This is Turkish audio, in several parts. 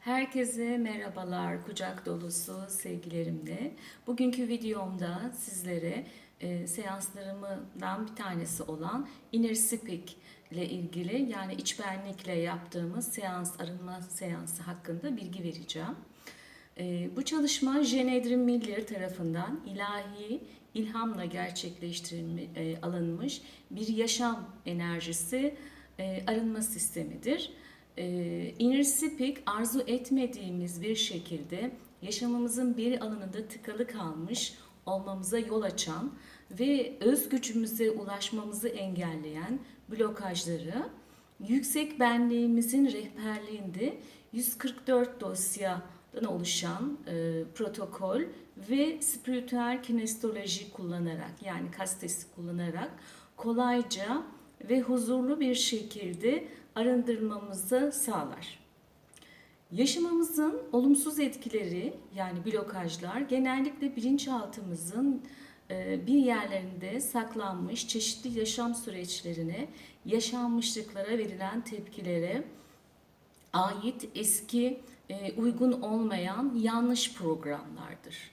Herkese merhabalar, kucak dolusu sevgilerimle. Bugünkü videomda sizlere e, seanslarımdan bir tanesi olan Inner Speak ile ilgili yani iç benlikle yaptığımız seans, arınma seansı hakkında bilgi vereceğim. E, bu çalışma Jane Edrin Miller tarafından ilahi ilhamla gerçekleştirilmiş, e, alınmış bir yaşam enerjisi e, arınma sistemidir. E, Inner Speak arzu etmediğimiz bir şekilde yaşamımızın bir alanında tıkalı kalmış olmamıza yol açan ve öz gücümüze ulaşmamızı engelleyen blokajları yüksek benliğimizin rehberliğinde 144 dosyadan oluşan e, protokol ve spiritüel kinestoloji kullanarak yani kastesi kullanarak kolayca ve huzurlu bir şekilde arındırmamızı sağlar. Yaşamımızın olumsuz etkileri yani blokajlar genellikle bilinçaltımızın e, bir yerlerinde saklanmış çeşitli yaşam süreçlerine, yaşanmışlıklara verilen tepkilere ait eski e, uygun olmayan yanlış programlardır.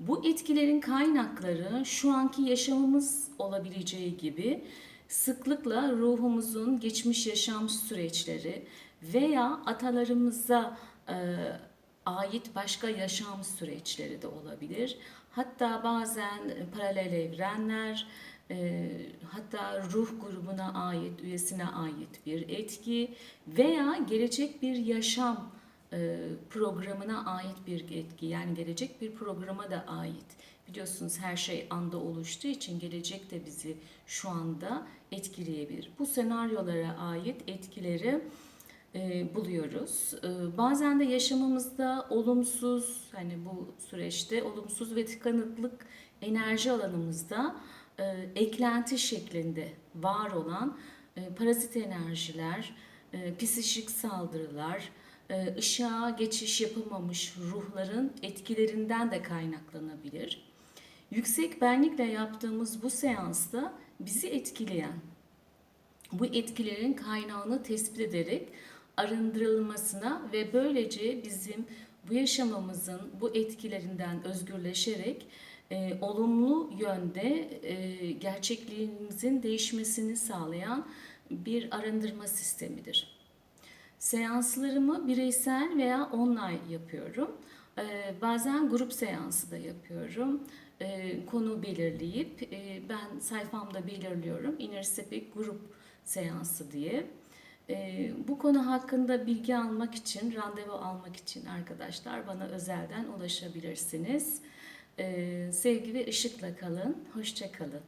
Bu etkilerin kaynakları şu anki yaşamımız olabileceği gibi sıklıkla ruhumuzun geçmiş yaşam süreçleri veya atalarımıza e, ait başka yaşam süreçleri de olabilir. Hatta bazen paralel evrenler, e, hatta ruh grubuna ait, üyesine ait bir etki veya gelecek bir yaşam programına ait bir etki. Yani gelecek bir programa da ait. Biliyorsunuz her şey anda oluştuğu için gelecek de bizi şu anda etkileyebilir. Bu senaryolara ait etkileri e, buluyoruz. E, bazen de yaşamımızda olumsuz, hani bu süreçte olumsuz ve tıkanıklık enerji alanımızda e, eklenti şeklinde var olan e, parazit enerjiler, e, psişik saldırılar, e, ışığa geçiş yapamamış ruhların etkilerinden de kaynaklanabilir. Yüksek benlikle yaptığımız bu seansta bizi etkileyen, bu etkilerin kaynağını tespit ederek arındırılmasına ve böylece bizim bu yaşamımızın bu etkilerinden özgürleşerek e, olumlu yönde e, gerçekliğimizin değişmesini sağlayan bir arındırma sistemidir. Seanslarımı bireysel veya online yapıyorum. E, bazen grup seansı da yapıyorum. E, konu belirleyip e, ben sayfamda belirliyorum. Inner grup seansı diye. E, bu konu hakkında bilgi almak için, randevu almak için arkadaşlar bana özelden ulaşabilirsiniz. Sevgi ve ışıkla kalın, hoşça kalın.